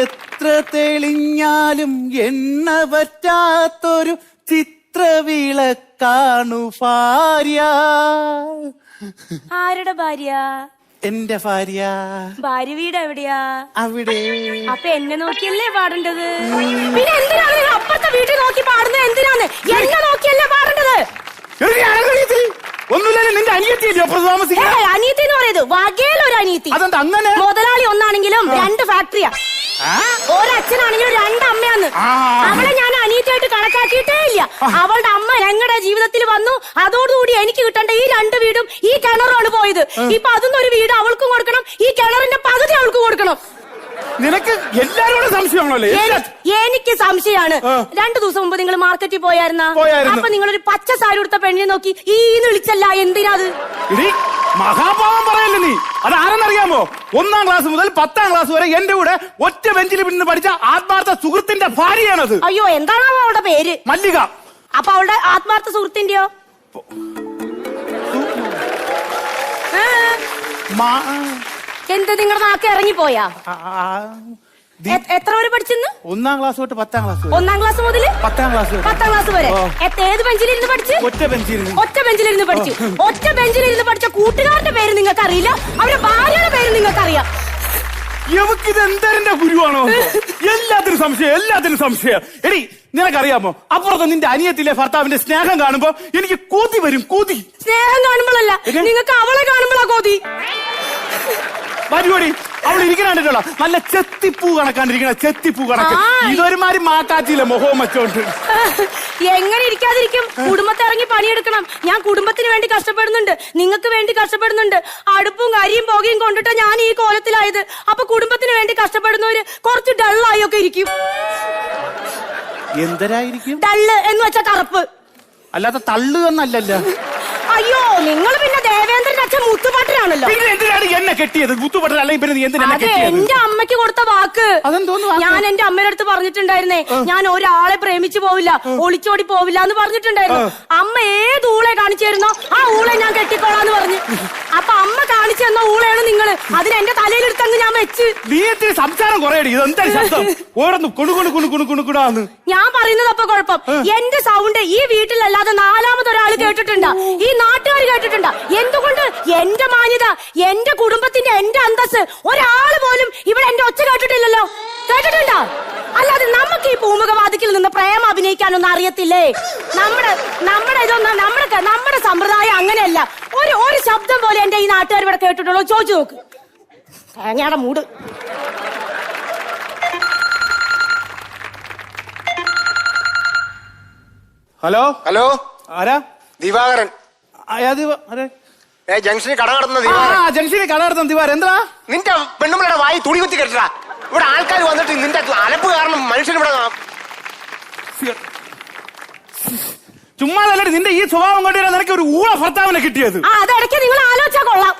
എത്ര തെളിഞ്ഞാലും എണ്ണ പറ്റാത്തൊരു ചിത്രവിളക്കാണു ഭാര്യ. ആരുടെ ഭാര്യ? എന്റെ ഭാര്യ. ഭാര്യ വീട് എവിടെയാ? അവിടെ. അപ്പൊ എന്നെ നോക്കിയല്ലേ പാടേണ്ടത്? പിന്നെ എന്തിനാണ് അപ്പത്തെ വീട്ടിൽ നോക്കി പാടുന്നത്? എന്തിനാണ് എന്നെ നോക്കിയല്ലേ പാടേണ്ടത്? ഒന്നുമില്ല നിന്റെ അനിയത്തിയല്ലോ അനിയത്തി എന്ന് പറയുന്നത് വകയിലൊരു അനിയത്തി. അതെന്താ അങ്ങനെ? മുതലാളി ഒന്നാണെങ്കിലും രണ്ട് ആ? ഒരച്ഛനാണെങ്കിലും രണ്ട് അമ്മയാന്ന് അവളെ ഞാൻ അനീറ്റായിട്ട് കണക്കാക്കിയിട്ടേ ഇല്ല. അവളുടെ അമ്മ ഞങ്ങളുടെ ജീവിതത്തിൽ വന്നു. അതോടുകൂടി എനിക്ക് കിട്ടേണ്ട ഈ രണ്ട് വീടും ഈ കിണറുമാണ് പോയത്. ഇപ്പൊ അതൊന്നും ഒരു വീട് അവൾക്കും കൊടുക്കണം. ഈ കിണറിന്റെ പകുതി അവൾക്ക് കൊടുക്കണം. നിനക്ക് എല്ലാരോടും സംശയമാണല്ലോ എനിക്ക് സംശയമാണ്. രണ്ടു ദിവസം മുമ്പ് നിങ്ങൾ മാർക്കറ്റിൽ പോയായിരുന്ന. അപ്പൊ നിങ്ങളൊരു പച്ച സാരി പെണ്ണിനെ നോക്കി ഈ വിളിച്ചല്ല എന്തിനാ അത്? മഹാഭാവം പറയല്ലേ നീ? അത് ആരെന്നറിയാമോ? ഒന്നാം ക്ലാസ് മുതൽ പത്താം ക്ലാസ് വരെ എന്റെ കൂടെ ഒറ്റ ബെഞ്ചിൽ നിന്ന് പഠിച്ച ആത്മാർത്ഥ സുഹൃത്തിന്റെ ഭാര്യയാണത്. അയ്യോ എന്താണോ അവളുടെ പേര്? മല്ലിക. അപ്പൊ അവളുടെ ആത്മാർത്ഥ സുഹൃത്തിന്റെയോ എന്ത് നിങ്ങളുടെ നാക്കി ഇറങ്ങിപ്പോയാ? എത്ര വരെ പഠിച്ചെന്ന് ഒന്നാം ക്ലാസ് തൊട്ട് പത്താം ക്ലാസ് ഒന്നാം ക്ലാസ് മുതൽ പത്താം ക്ലാസ് പത്താം ക്ലാസ് വരെ. ഏത് ബെഞ്ചിലിരുന്ന് പഠിച്ചു? ഒറ്റ ബെഞ്ചിൽ നിന്ന് ഒറ്റ ബെഞ്ചിലിരുന്ന് പഠിച്ചു. ഒറ്റ ബെഞ്ചിലിരുന്ന് പഠിച്ച കൂട്ടുകാരുടെ പേര് നിങ്ങൾക്ക് അറിയില്ല അവരുടെ ഭാര്യയുടെ പേര് നിങ്ങൾക്ക് അറിയാം എന്തരന്റെ ഗുരുവാണോ? എല്ലാത്തിനും സംശയം എല്ലാത്തിനും സംശയം. എടി നിനക്കറിയാമോ? അപ്പുറത്ത് നിന്റെ അനിയത്തിലെ ഭർത്താവിന്റെ സ്നേഹം കാണുമ്പോ എനിക്ക് കൂതി വരും കൂതി. സ്നേഹം കാണുമ്പോഴല്ല? നിങ്ങൾക്ക് അവളെ കാണുമ്പോഴാ കോതി. വരുവടി. അവൾ ഇരിക്കണോ നല്ല ചെത്തിപ്പൂ കണക്കാണ്ടിരിക്കണ ചെത്തിപ്പൂ കണക്ക്. ഇതൊരു ഇതൊരുമാതിരി മാക്കാച്ചില്ല മുഖവും വെച്ചോണ്ട് എങ്ങനെ ഇരിക്കാതിരിക്കും? കുടുംബത്തെ ഇറങ്ങി പണിയെടുക്കണം. ഞാൻ കുടുംബത്തിന് വേണ്ടി കഷ്ടപ്പെടുന്നുണ്ട്. നിങ്ങൾക്ക് വേണ്ടി കഷ്ടപ്പെടുന്നുണ്ട്. അടുപ്പും കരിയും പുകയും കൊണ്ടിട്ട് ഞാൻ ഈ കോലത്തിലായത്. അപ്പൊ കുടുംബത്തിന് വേണ്ടി കഷ്ടപ്പെടുന്നവര് കുറച്ച് ഡള്ളായി ഒക്കെ ഇരിക്കും. എന്തരായിരിക്കും? ഡള്ള് എന്ന് വെച്ചാ കറുപ്പ്. അല്ലാതെ തള്ളു എന്നല്ലല്ലോ. അയ്യോ നിങ്ങൾ പിന്നെ പിന്നെ എന്തിനാണ് എന്നെ കെട്ടിയത്? അല്ലെങ്കിൽ പിന്നെ നീ എന്തിനാ എന്നെ അത് കെട്ടിയത്? എന്റെ അമ്മയ്ക്ക് കൊടുത്ത വാക്ക്. അതെന്തോന്ന് വാക്ക്? ഞാൻ എന്റെ അമ്മയുടെ അടുത്ത് പറഞ്ഞിട്ടുണ്ടായിരുന്നേ ഞാൻ ഒരാളെ പ്രേമിച്ചു പോവില്ല ഒളിച്ചോടി പോവില്ല എന്ന് പറഞ്ഞിട്ടുണ്ടായിരുന്നു. അമ്മ ഏത് ഊളെ കാണിച്ചായിരുന്നോ ആ ഊളെ ഞാൻ കെട്ടിക്കോളാന്ന് പറഞ്ഞു. അപ്പൊ അമ്മ കാണിച്ചു തന്ന ഊളയാണ് നിങ്ങൾ. അതിന് എന്റെ തലയിലെടുത്തങ്ങ് ഞാൻ വെച്ച്. നീ ഇത്തിരി സംസാരം കുറയടി. ഇത് എന്താ ശബ്ദം? ഓരോന്ന് കുണു കുണു കുണു കുണു കുണു കുണാന്ന്. ഞാൻ പറയുന്നത് അപ്പൊ കുഴപ്പം. എന്റെ സൗണ്ട് ഈ വീട്ടിലല്ലാതെ നാലാമതൊരാൾ കേട്ടിട്ടുണ്ടാ. ഈ എന്തുകൊണ്ട് എന്റെ മാന്യത എന്റെ കുടുംബത്തിന്റെ എന്റെ അന്തസ് ഒരാൾ പോലും ഇവിടെ എന്റെ ഒച്ച കേട്ടിട്ടില്ലല്ലോ. കേട്ടിട്ടുണ്ടോ? അല്ലാതെ നമുക്ക് ഈ പൂമുഖവാദിക്കിൽ നിന്ന് പ്രേമം അഭിനയിക്കാനൊന്നും അറിയത്തില്ലേ? നമ്മുടെ നമ്മുടെ ഇതൊന്നും നമ്മുടെ നമ്മുടെ സമ്പ്രദായം അങ്ങനെയല്ല. ഒരു ഒരു ശബ്ദം പോലെ എന്റെ ഈ നാട്ടുകാർ ഇവിടെ കേട്ടിട്ടുള്ളൂ ചോദിച്ചു നോക്ക്. തേങ്ങയുടെ മൂട്. ഹലോ? ഹലോ? ആരാ? ദിവാകരൻ. ദിവ ആരാ? ഏ ജംഗ്ഷനിൽ കട കടന്ന ആ ദിവാകരൻ ജംഗ്ഷനിൽ കട നടത്തുന്ന ദിവാർ എന്താ നിന്റെ പെണ്ണുമ്പളുടെ വായി തുണി കുത്തി കെട്ടടാ. ഇവിടെ ആൾക്കാർ വന്നിട്ട് നിന്റെ അലപ്പ് കാരണം മനുഷ്യൻ ഇവിടെ ചുമ്മാ നിന്റെ ഈ സ്വഭാവം കൊണ്ടുവരാൻ നിനക്ക് ഒരു ഊള ഭർത്താവിനെ കിട്ടിയത്. ആ അതിടയ്ക്ക് നിങ്ങൾ ആലോചിച്ചാ കൊള്ളാം.